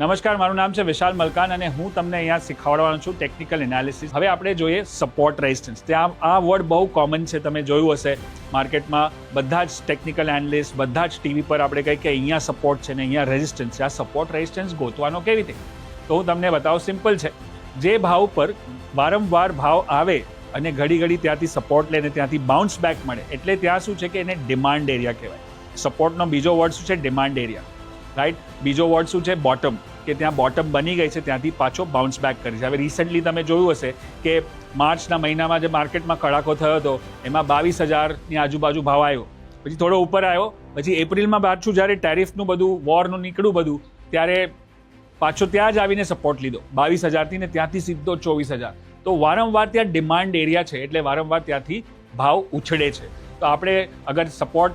નમસ્કાર, મારું નામ છે વિશાલ મલકાન અને હું તમને અહીંયા શીખવાડવાનો છું ટેકનિકલ એનાલિસિસ હવે આપણે જોઈએ સપોર્ટ રેઝિસ્ટન્સ ત્યાં આ વર્ડ બહુ કોમન છે, તમે જોયું હશે. માર્કેટમાં બધા જ ટેકનિકલ એનાલિસ્ટ બધા જ ટીવી પર આપણે કહીએ કે અહીંયા સપોર્ટ છે ને અહીંયા રેઝિસ્ટન્સ છે. આ સપોર્ટ રેઝિસ્ટન્સ ગોતવાનો કેવી રીતે? તો હું તમને બતાવું સિમ્પલ છે. જે ભાવ પર વારંવાર ભાવ આવે અને ઘડી ઘડી ત્યાંથી સપોર્ટ લઈને ત્યાંથી બાઉન્સ બેક મળે, એટલે ત્યાં શું છે કે એને ડિમાન્ડ એરિયા કહેવાય. સપોર્ટનો બીજો વર્ડ શું છે? ડિમાન્ડ એરિયા રાઈટ બીજો વોર્ડ શું છે? બોટમ કે ત્યાં બોટમ બની ગઈ છે, ત્યાંથી પાછો બાઉન્સ બેક કરી છે. હવે રિસન્ટલી તમે જોયું હશે કે માર્ચના મહિનામાં જે માર્કેટમાં કડાકો થયો હતો, એમાં બાવીસ હજારની આજુબાજુ ભાવ આવ્યો. પછી થોડો ઉપર આવ્યો, પછી એપ્રિલમાં પાછું જ્યારે ટેરિફનું બધું વોરનું નીકળ્યું બધું, ત્યારે પાછો ત્યાં જ આવીને સપોર્ટ લીધો. બાવીસ હજારથી ને ત્યાંથી સીધો ચોવીસ હજાર. તો વારંવાર ત્યાં ડિમાન્ડ એરિયા છે, એટલે વારંવાર ત્યાંથી ભાવ ઉછળે છે. તો આપણે અગર સપોર્ટ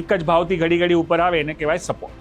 એક જ ભાવથી ઘડી ઘડી ઉપર આવે, એને કહેવાય સપોર્ટ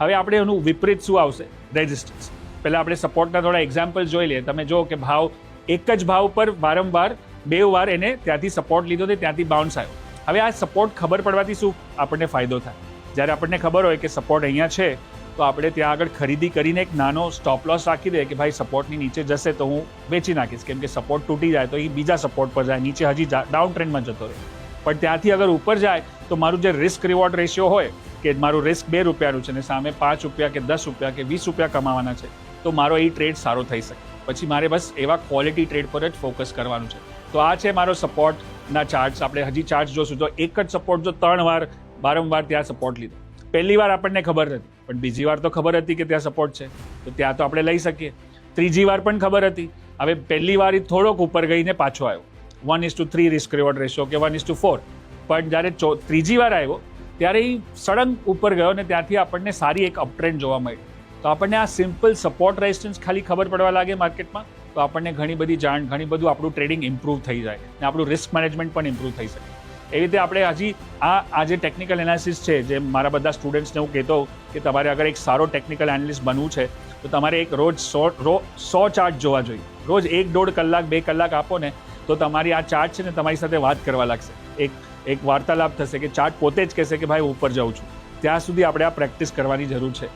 હવે આપણે એનું વિપરીત શું આવશે? રેઝિસ્ટન્સ પહેલાં આપણે સપોર્ટના થોડા એક્ઝામ્પલ જોઈ લઈએ. તમે જો કે ભાવ, એક જ ભાવ પર વારંવાર બે વાર એને ત્યાંથી સપોર્ટ લીધો તે ત્યાંથી બાઉન્સ આવ્યો. હવે આ સપોર્ટ ખબર પડવાથી શું? આપણને ફાયદો થાય. જ્યારે આપણને ખબર હોય કે સપોર્ટ અહીંયા છે, તો આપણે ત્યાં આગળ ખરીદી કરીને એક નાનો સ્ટોપ લોસ રાખી દે કે ભાઈ સપોર્ટની નીચે જશે તો હું વેચી નાખીશ. કેમ કે સપોર્ટ તૂટી જાય તો એ બીજા સપોર્ટ પર જાય, નીચે હજી ડાઉન ટ્રેન્ડમાં જતો રહે. પણ ત્યાંથી અગર ઉપર જાય, તો મારું જે રિસ્ક રિવોર્ડ રેશિયો હોય કે મારું રિસ્ક બે રૂપિયાનું છે ને સામે પાંચ રૂપિયા કે દસ રૂપિયા કે વીસ રૂપિયા કમાવાના છે, તો મારો એ ટ્રેડ સારો થઈ શકે. પછી મારે બસ એવા ક્વોલિટી ટ્રેડ પર જ ફોકસ કરવાનું છે. તો આ છે મારો સપોર્ટના ચાર્ટ્સ આપણે હજી ચાર્ટ જોશું તો એક જ સપોર્ટ જો ત્રણ વાર વારંવાર ત્યાં સપોર્ટ લીધો. પહેલી વાર આપણને ખબર નથી, પણ બીજી વાર તો ખબર હતી કે ત્યાં સપોર્ટ છે. તો ત્યાં તો આપણે લઈ શકીએ. ત્રીજી વાર પણ ખબર હતી. હવે પહેલી વાર થોડોક ઉપર ગઈને પાછો આવ્યો. One is to three risk reward ratio કે વન ઇઝ ટુ ફોર પણ જ્યારે ત્રીજી વાર આવ્યો ત્યારે એ સડન ઉપર ગયો અને ત્યાંથી આપણને સારી એક અપટ્રેન્ડ જોવા મળી. તો આપણને આ સિમ્પલ સપોર્ટ રેઝિસ્ટન્સ ખાલી ખબર પડવા લાગે માર્કેટમાં તો આપણને ઘણી બધી જાણ, ઘણી બધું આપણું ટ્રેડિંગ ઇમ્પ્રૂવ થઈ જાય ને આપણું રિસ્ક મેનેજમેન્ટ પણ ઇમ્પ્રૂવ થઈ શકે. એવી રીતે આપણે હજી આ આ જે ટેકનિકલ એનાલિસિસ છે, જે મારા બધા સ્ટુડન્ટ્સને હું કહેતો કે તમારે અગર એક સારો ટેકનિકલ એનાલિસ્ટ બનવું છે, તો તમારે એક રોજ સો, રો, સો ચાર્ટ જોવા જોઈએ. રોજ એક દોઢ કલાક, બે કલાક આપો ને, તો તમારી આ ચાર્ટ છે ને તમારી સાથે વાત કરવા લાગશે. એક એક વાર્તાલાપ થશે કે ચાર્ટ પોતે જ કહેશે કે ભાઈ ઉપર જાઉં છું. ત્યાં સુધી આપણે આ પ્રેક્ટિસ કરવાની જરૂર છે.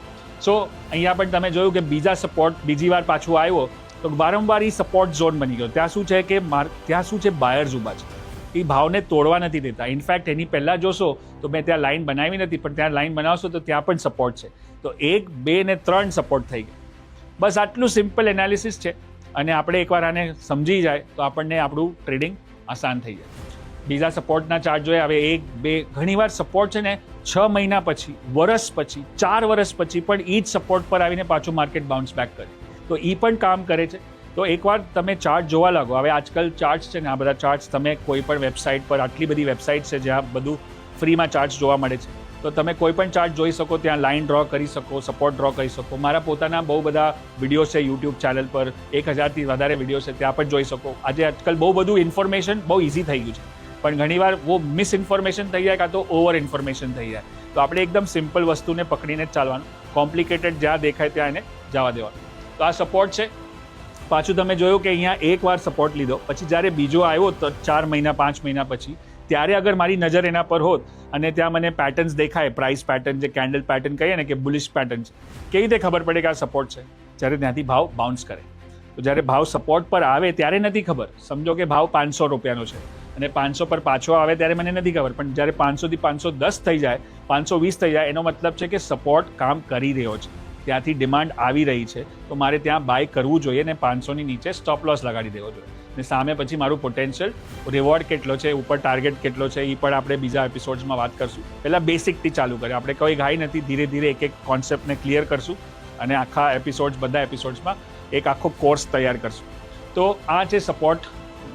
સો અહીંયા પણ તમે જોયું કે બીજા સપોર્ટ બીજી વાર પાછું આવ્યો, તો વારંવાર એ સપોર્ટ ઝોન બની ગયો. ત્યાં શું છે કે માર, ત્યાં શું છે બાયર્સ ઊભા છે. એ ભાવને તોડવા નથી દેતા. ઇનફેક્ટ એની પહેલાં જોશો તો મેં ત્યાં લાઈન બનાવી નથી, પણ ત્યાં લાઈન બનાવશો તો ત્યાં પણ સપોર્ટ છે. તો એક, બે ને ત્રણ સપોર્ટ થઈ ગયા. બસ આટલું સિમ્પલ એનાલિસિસ છે. અને આપણે એકવાર આને સમજી જાય તો આપણને આપણું ટ્રેડિંગ આસાન થઈ જાય. બીજા સપોર્ટના ચાર્જ જોઈએ હવે એક, બે, ઘણીવાર સપોર્ટ છે ને છ મહિના પછી, વરસ પછી, ચાર વર્ષ પછી પણ એ જ સપોર્ટ પર આવીને પાછું માર્કેટ બાઉન્સ બેક કરે. તો એ પણ કામ કરે છે. તો એકવાર તમે ચાર્ટ જોવા લાગો, હવે આજકાલ ચાર્ટ્સ છે ને, આ બધા ચાર્ટ્સ તમે કોઈ પણ વેબસાઇટ પર, આટલી બધી વેબસાઇટ છે જ્યાં બધું ફ્રીમાં ચાર્ટ્સ જોવા મળે છે. તો તમે કોઈ પણ ચાર્ટ જોઈ શકો, ત્યાં લાઇન ડ્રો કરી શકો સપોર્ટ ડ્રો કરી શકો. મારા પોતાના બહુ બધા વીડિયો છે યુટ્યુબ ચેનલ પર. એક હજારથી વધારે વીડિયો છે, ત્યાં પણ જોઈ શકો. આજે આજકાલ બહુ બધું ઇન્ફોર્મેશન બહુ ઇઝી થઈ ગયું છે. પણ ઘણીવાર વો મિસ ઇન્ફોર્મેશન થઈ જાય કાં તો ઓવર ઇન્ફોર્મેશન થઈ જાય. તો આપણે એકદમ સિમ્પલ વસ્તુને પકડીને જ ચાલવાનું. કોમ્પ્લિકેટેડ જ્યાં દેખાય ત્યાં એને જવા દેવાનું. તો આ સપોર્ટ છે. પાછું તમે જોયું કે અહીંયા એકવાર સપોર્ટ લીધો. પછી જ્યારે બીજો આવ્યો તો ચાર મહિના, પાંચ મહિના પછી, ત્યારે અગર મારી નજર એના પર હોત અને ત્યાં મને પેટર્ન્સ દેખાય પ્રાઇસ પેટર્ન જે કેન્ડલ પેટર્ન કહીએ ને કે બુલિશ પેટર્ન છે, કેવી રીતે ખબર પડે કે આ સપોર્ટ છે? જ્યારે ત્યાંથી ભાવ બાઉન્સ કરે. તો જ્યારે ભાવ સપોર્ટ પર આવે ત્યારે નથી ખબર. સમજો કે ભાવ પાંચસો રૂપિયાનો છે. અને પાંચસો પર પાછો આવે ત્યારે મને નથી ખબર, પણ જ્યારે પાંચસોથી પાંચસો દસ થઈ જાય પાંચસો વીસ થઈ જાય, એનો મતલબ છે કે સપોર્ટ કામ કરી રહ્યો છે. ત્યાંથી ડિમાન્ડ આવી રહી છે. તો મારે ત્યાં બાય કરવું જોઈએ ને પાંચસોની નીચે સ્ટોપ લોસ લગાડી દેવો જોઈએ. ને સામે પછી મારું પોટેન્શિયલ રિવોર્ડ કેટલો છે, ઉપર ટાર્ગેટ કેટલો છે એ પણ આપણે બીજા એપિસોડ્સમાં વાત કરશું. પહેલાં બેસિકથી ચાલુ કરીએ. આપણે કોઈ ઘાઈ નથી, ધીરે ધીરે એક એક કોન્સેપ્ટને ક્લિયર કરશું અને આખા એપિસોડ્સ બધા એપિસોડ્સમાં એક આખો કોર્સ તૈયાર કરશું. તો આ છે સપોર્ટ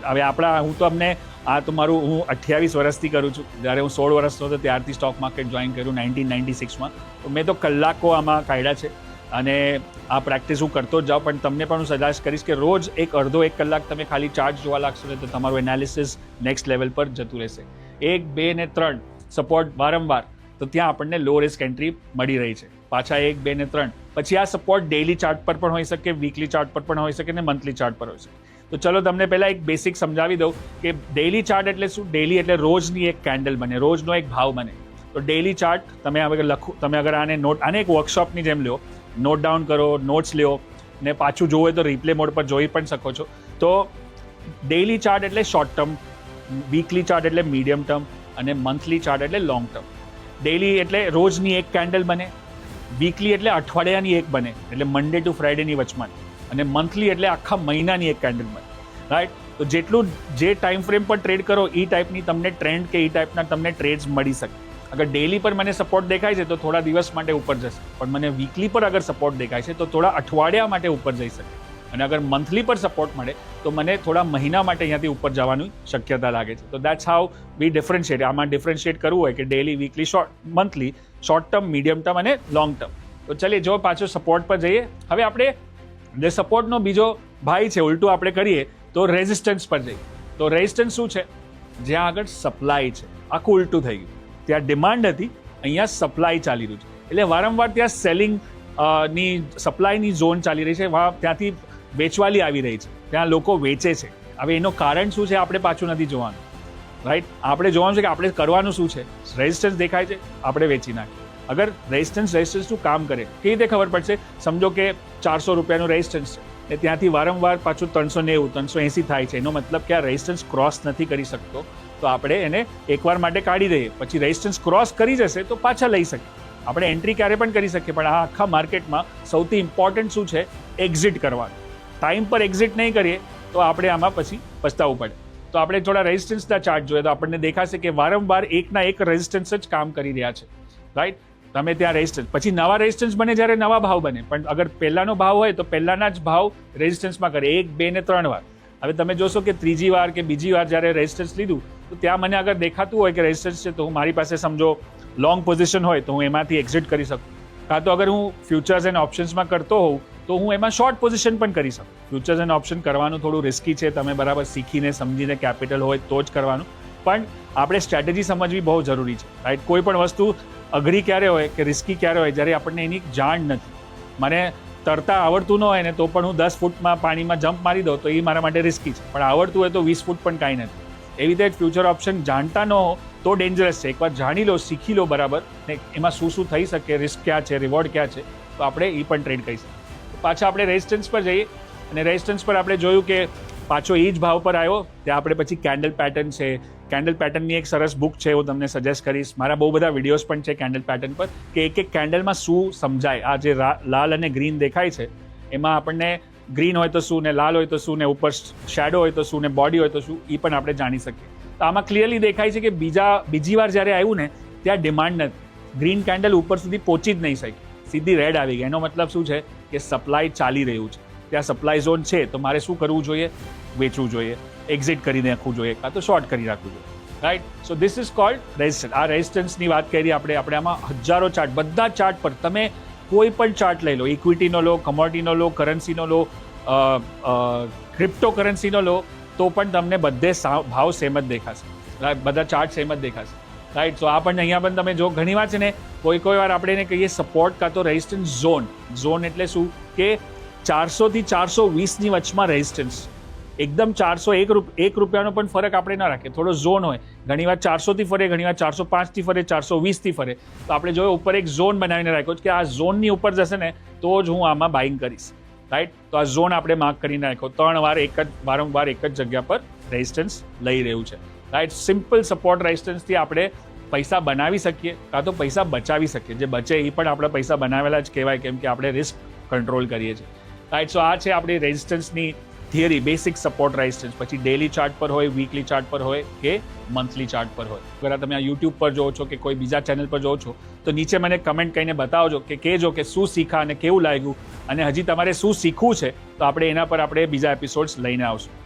હવે આપણા, હું તો અમને આ તો મારું હું અઠ્યાવીસ વર્ષથી કરું છું. જ્યારે હું સોળ વર્ષનો હતો ત્યારથી સ્ટોક માર્કેટ જોઈન કર્યું નાઇન્ટીન નાઇન્ટી સિક્સમાં. તો મેં તો કલાકો આમાં કાઢ્યા છે. અને આ પ્રેક્ટિસ હું કરતો જ જાઉં, પણ તમને પણ હું સજેસ્ટ કરીશ કે રોજ એક અડધો એક કલાક તમે ખાલી ચાર્જ જોવા લાગશો તો તમારું એનાલિસિસ નેક્સ્ટ લેવલ પર જતું રહેશે. એક, બે ને ત્રણ સપોર્ટ વારંવાર. તો ત્યાં આપણને લો રિસ્ક એન્ટ્રી મળી રહી છે. પાછા એક, બે ને ત્રણ. પછી આ સપોર્ટ ડેઇલી ચાર્ટ પર પણ હોઈ શકે વીકલી ચાર્ટ પર પણ હોઈ શકે ને મંથલી ચાર્ટ પર હોઈ શકે. તો ચલો તમને પહેલાં એક બેસિક સમજાવી દઉં કે ડેઇલી ચાર્ટ એટલે શું? ડેઇલી એટલે રોજની એક કેન્ડલ બને, રોજનો એક ભાવ બને. તો ડેઇલી ચાર્ટ તમે હવે લખો, તમે અગર આને નોટ આને એક વર્કશોપની જેમ લો નોટ ડાઉન કરો નોટ્સ લ્યો, ને પાછું જોવું તો રિપ્લે મોડ પર જોઈ પણ શકો છો. તો ડેઇલી ચાર્ટ એટલે શોર્ટ ટર્મ વીકલી ચાર્ટ એટલે મીડિયમ ટર્મ અને મંથલી ચાર્ટ એટલે લોંગ ટર્મ ડેઇલી એટલે રોજની એક કેન્ડલ બને વીકલી એટલે અઠવાડિયાની એક બને, એટલે મંડે ટુ ફ્રાઇડેની વચમાં. અને મંથલી એટલે આખા મહિનાની એક કેન્ડલ બને. રાઈટ તો જેટલું જે ટાઈમ ફ્રેમ પર ટ્રેડ કરો, એ ટાઈપની તમને ટ્રેન્ડ કે એ ટાઈપના તમને ટ્રેડ્સ મળી શકે. અગર ડેલી પર મને સપોર્ટ દેખાય છે, તો થોડા દિવસ માટે ઉપર જશે. પણ મને વીકલી પર અગર સપોર્ટ દેખાય છે, તો થોડા અઠવાડિયા માટે ઉપર જઈ શકે. અને અગર મંથલી પર સપોર્ટ મળે, તો મને થોડા મહિના માટે અહીંયાથી ઉપર જવાની શક્યતા લાગે છે. તો દેટ્સ હાઉ વી ડિફરન્શિએટ આમાં ડિફરન્શિએટ કરવું હોય કે daily weekly short monthly short term medium term અને લોંગ ટર્મ તો ચલીએ, જો પાછો સપોર્ટ પર જઈએ, હવે આપણે જે સપોર્ટનો બીજો ભાઈ છે, ઉલટું આપણે કરીએ તો રેઝિસ્ટન્સ પર જઈએ. તો રેઝિસ્ટન્સ શું છે? જ્યાં આગળ સપ્લાય છે. આખું ઉલટું થઈ ગયું. ત્યાં ડિમાન્ડ હતી, અહીંયા સપ્લાય ચાલી રહ્યું છે. એટલે વારંવાર ત્યાં સેલિંગની સપ્લાયની ઝોન ચાલી રહી છે. ત્યાંથી વેચવાલી આવી રહી છે. ત્યાં લોકો વેચે છે. હવે એનું કારણ શું છે, આપણે પાછું નથી જોવાનું. રાઈટ આપણે જોવાનું છે કે આપણે કરવાનું શું છે. રેઝિસ્ટન્સ દેખાય છે, આપણે વેચી નાખીએ. અગર રેઝિસ્ટન્સ રેઝિસ્ટન્સનું કામ કરે, કેવી રીતે ખબર પડશે? સમજો કે ચારસો રૂપિયાનું રેઝિસ્ટન્સ છે. ને ત્યાંથી વારંવાર પાછું ત્રણસો નેવું, ત્રણસો એંસી થાય છે. એનો મતલબ કે આ રેઝિસ્ટન્સ ક્રોસ નથી કરી શકતો. તો આપણે એને એકવાર માટે કાઢી દઈએ. પછી રેઝિસ્ટન્સ ક્રોસ કરી જશે તો પાછા લઈ શકીએ. આપણે એન્ટ્રી ક્યારે પણ કરી શકીએ, પણ આ આખા માર્કેટમાં સૌથી ઇમ્પોર્ટન્ટ શું છે? એક્ઝિટ કરવાનું. ટાઈમ પર એક્ઝિટ નહીં કરીએ, તો આપણે આમાં પછી પસ્તાવવું પડે. તો આપણે થોડા રેઝિસ્ટન્સના ચાર્ટ જોઈએ. તો આપણને દેખાશે કે વારંવાર એકના એક રેઝિસ્ટન્સ જ કામ કરી રહ્યા છે. રાઈટ તમે ત્યાં રેઝિસ્ટન્સ પછી નવા રેઝિસ્ટન્સ બને જ્યારે નવા ભાવ બને. પણ અગર પહેલાંનો ભાવ હોય તો પહેલાંના જ ભાવ રેઝિસ્ટન્સમાં કરે. એક, બે ને ત્રણ વાર. હવે તમે જોશો કે ત્રીજી વાર કે બીજી વાર જ્યારે રેઝિસ્ટન્સ લીધું, તો ત્યાં મને અગર દેખાતું હોય કે રેઝિસ્ટન્સ છે, તો હું મારી પાસે સમજો લોંગ પોઝિશન હોય તો હું એમાંથી એક્ઝિટ કરી શકું. કાં તો અગર હું ફ્યુચર્સ એન્ડ ઓપ્શન્સમાં કરતો હોઉં, તો હું એમાં શોર્ટ પોઝિશન પણ કરી શકું. ફ્યુચર્સ એન્ડ ઓપ્શન કરવાનું થોડું રિસ્કી છે. તમે બરાબર શીખીને, સમજીને કેપિટલ હોય તો જ કરવાનું. પણ આપણે સ્ટ્રેટેજી સમજવી બહુ જરૂરી છે રાઈટ કોઈ પણ વસ્તુ અઘરી ક્યારે હોય કે રિસ્કી ક્યારે હોય, જ્યારે આપણને એની જાણ નથી. મને તરતા આવડતું ન હોય ને તો પણ હું દસ ફૂટમાં પાણીમાં જમ્પ મારી દઉં તો એ મારા માટે રિસ્કી છે. પણ આવડતું હોય તો વીસ ફૂટ પણ કાંઈ નથી. એવી રીતે ફ્યુચર ઓપ્શન જાણતા ન હો તો ડેન્જરસ છે. એકવાર જાણી લો, શીખી લો બરાબર ને એમાં શું શું થઈ શકે રિસ્ક ક્યાં છે રિવોર્ડ ક્યાં છે, તો આપણે એ પણ ટ્રેડ કરી શકીએ. પાછા આપણે રેઝિસ્ટન્સ પર જઈએ અને રેઝિસ્ટન્સ પર આપણે જોયું કે પાછો એ જ ભાવ પર આવ્યો. ત્યાં આપણે પછી કેન્ડલ પેટર્ન છે. કેન્ડલ પેટર્નની એક સરસ બુક છે હું તમને સજેસ્ટ કરીશ. મારા બહુ બધા વિડીયોઝ પણ છે કેન્ડલ પેટર્ન પર કે એક એક કેન્ડલમાં શું સમજાય. આ જે લાલ અને ગ્રીન દેખાય છે, એમાં આપણને ગ્રીન હોય તો શું ને લાલ હોય તો શું ને ઉપર શેડો હોય તો શું ને બોડી હોય તો શું એ પણ આપણે જાણી શકીએ. તો આમાં ક્લિયરલી દેખાય છે કે બીજા, બીજી વાર જ્યારે આવ્યું ને, ત્યાં ડિમાન્ડ નથી. ગ્રીન કેન્ડલ ઉપર સુધી પહોંચી જ નહીં શકી. સીધી રેડ આવી ગઈ. એનો મતલબ શું છે કે સપ્લાય ચાલી રહ્યું છે. ત્યાં સપ્લાય ઝોન છે, તો મારે શું કરવું જોઈએ? વેચવું જોઈએ. એક્ઝિટ કરી નાખવું જોઈએ. કાં તો શોર્ટ કરી રાખવું જોઈએ. Right so this is called resistance આ રેઝિસ્ટન્સની વાત કરી આપણે. આપણે આમાં હજારો ચાર્ટ બધા ચાર્ટ પર તમે કોઈ પણ ચાર્ટ લઈ લો. ઇક્વિટીનો લો કમોડિટીનો લો કરન્સીનો લો ક્રિપ્ટો કરન્સીનો લો, તો પણ તમને બધે સા- ભાવ સેમ જ દેખાશે? બધા ચાર્ટ સેમ જ દેખાશે. રાઈટ તો આ પણ અહીંયા પણ તમે જો, ઘણી વાર છે ને, કોઈ કોઈ વાર આપણે એને કહીએ સપોર્ટ કાં તો રેઝિસ્ટન્સ ઝોન ઝોન એટલે શું? કે ચારસોથી ચારસો વીસની વચમાં રેઝિસ્ટન્સ એકદમ ચારસો એક રૂપ, એક રૂપિયાનો પણ ફરક આપણે ના રાખીએ. થોડો ઝોન હોય. ઘણીવાર ચારસોથી ફરે ઘણીવાર ચારસો પાંચથી ફરે, ચારસો વીસથી ફરે. તો આપણે જોયો ઉપર એક ઝોન બનાવીને રાખ્યો કે આ ઝોનની ઉપર જશે ને, તો જ હું આમાં બાઇંગ કરીશ. રાઈટ તો આ ઝોન આપણે માર્ક કરીને રાખ્યો. ત્રણ વાર એક જ, વારંવાર એક જ જગ્યા પર રેઝિસ્ટન્સ લઈ રહ્યું છે. રાઈટ સિમ્પલ સપોર્ટ રેઝિસ્ટન્સથી આપણે પૈસા બનાવી શકીએ, કાં તો પૈસા બચાવી શકીએ. જે બચે એ પણ આપણા પૈસા બનાવેલા જ કહેવાય, કેમ કે આપણે રિસ્ક કંટ્રોલ કરીએ છીએ. રાઈટ સો આ છે આપણી રેઝિસ્ટન્સની થિયરી બેસિક સપોર્ટ રેઝિસ્ટન્સ પછી ડેલી ચાર્ટ પર હોય વીકલી ચાર્ટ પર હોય કે મંથલી ચાર્ટ પર હોય. અગર તમે આ યુટ્યુબ પર જોવો છો કે કોઈ બીજા ચેનલ પર જોવો છો, તો નીચે મને કમેન્ટ કરીને બતાવજો કે કહેજો કે શું શીખા અને કેવું લાગ્યું. અને હજી તમારે શું શીખવું છે, તો આપણે એના પર આપણે બીજા એપિસોડ્સ લઈને આવશું.